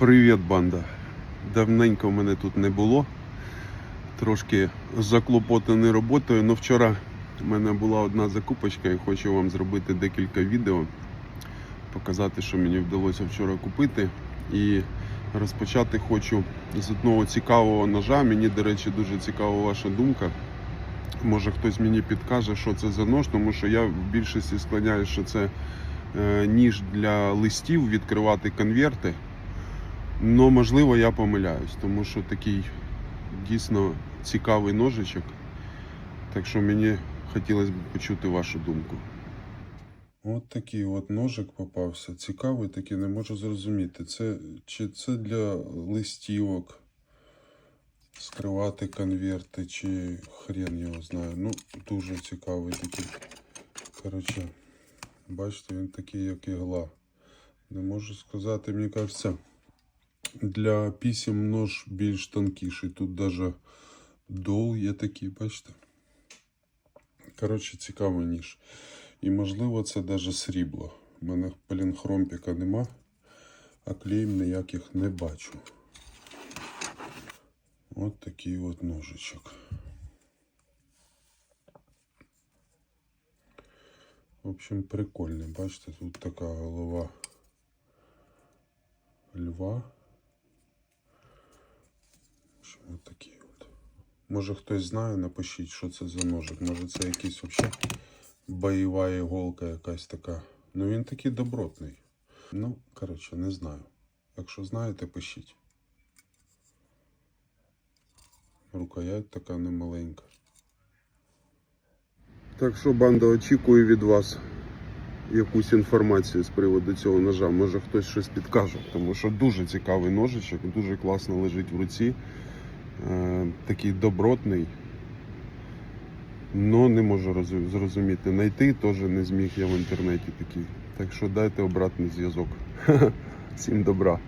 Привіт, банда. Давненько мене тут не було. Трошки заклопотаний роботою. але вчора в мене була одна закупочка і хочу вам зробити декілька відео, показати, що мені вдалося вчора купити. І розпочати хочу з одного цікавого ножа. Мені, до речі, дуже цікава ваша думка. Може хтось мені підкаже, що це за нож, тому що я в більшості склоняюсь, що це е, ніж для листів відкривати конверти. Ну, можливо, я помиляюсь, тому що такий дійсно цікавий ножичок. Так що мені хотілося б почути вашу думку. От такий от ножик попався. Цікавий такий, не можу зрозуміти. Це, чи це для листівок скривати конверти, чи хрен його знає. Ну, дуже цікавий такий. Коротше, бачите, він такий, як ігла. Не можу сказати, мені кажеться, для писем нож більш тонкіший. Тут даже дол є такий, бачите. Коротше, цікавий ніж. І можливо це даже срібло. У мене полінхромпіка нема, а клеїм ніяких не бачу. От такий от ножичок. В общем, прикольний. Бачите, тут така голова льва. От такий от. Може хтось знає, напишіть, що це за ножик. Може це якийсь взагалі бойова іголка якась така. Ну він такий добротний. Ну, коротше, не знаю. Якщо знаєте, пишіть. Рукоять така немаленька. Так що, банда, очікую від вас якусь інформацію з приводу цього ножа. Може хтось щось підкаже, тому що дуже цікавий ножичок, дуже класно лежить в руці. Е, такий добротний. але не можу зрозуміти. Найти теж не зміг я в інтернеті такий. Так що дайте обратний зв'язок. Всім добра.